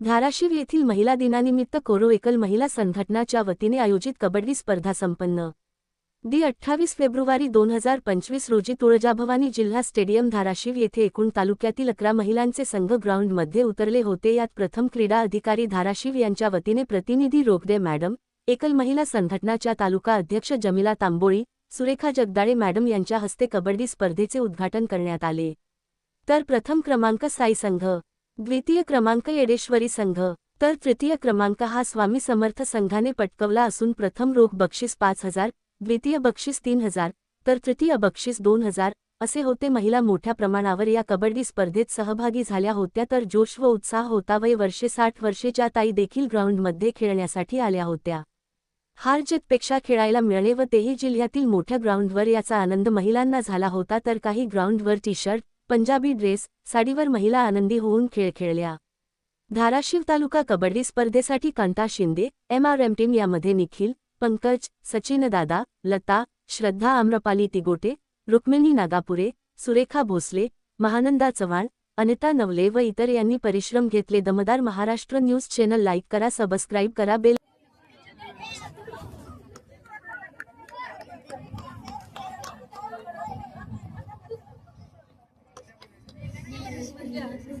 धाराशिव येथील महिला दिनानिमित्त कोरो एकल महिला संघटनाच्या वतीने आयोजित कबड्डी स्पर्धा संपन्न. दि अठ्ठावीस फेब्रुवारी दोन हजार पंचवीस रोजी तुळजाभवानी जिल्हा स्टेडियम धाराशिव येथे एकूण तालुक्यातील अकरा महिलांचे संघ ग्राउंडमध्ये उतरले होते. यात प्रथम क्रीडा अधिकारी धाराशिव यांच्या वतीने प्रतिनिधी रोगदे मॅडम एकल महिला संघटनाच्या तालुका अध्यक्ष जमिला तांबोळी सुरेखा जगदाळे मॅडम यांच्या हस्ते कबड्डी स्पर्धेचे उद्घाटन करण्यात आले. तर प्रथम क्रमांक साई संघ द्वितीय क्रमांक येडेश्वरी संघ. तर तृतीय क्रमांक हा स्वामी समर्थ संघाने पटकवला असून प्रथम रोख बक्षीस पाच हजार द्वितीय बक्षीस तीन हजार तर तृतीय बक्षीस दोन हजार असे होते. महिला मोठ्या प्रमाणावर या कबड्डी स्पर्धेत सहभागी झाल्या होत्या तर जोश व उत्साह होता. वय वर्षे साठ वर्षेच्या ताई देखील ग्राउंडमध्ये खेळण्यासाठी आल्या होत्या. हार जितपेक्षा खेळायला मिळणे व तेही जिल्ह्यातील मोठ्या ग्राउंडवर याचा आनंद महिलांना झाला होता. तर काही ग्राउंडवर टी शर्ट पंजाबी ड्रेस साडीवर महिला आनंदी होऊन खेळ खेळल्या. धाराशिव तालुका कबड्डी स्पर्धेसाठी Kanta Shinde M R M team यामध्ये निखिल पंकज सचिन दादा लता श्रद्धा आम्रपाली तिगोटे रुक्मिणी नागापुरे सुरेखा भोसले महानंदा चव्हाण अनिता नवले व इतर यांनी परिश्रम घेतले. दमदार महाराष्ट्र न्यूज चॅनल लाईक करा सबस्क्राईब करा बेल Gracias.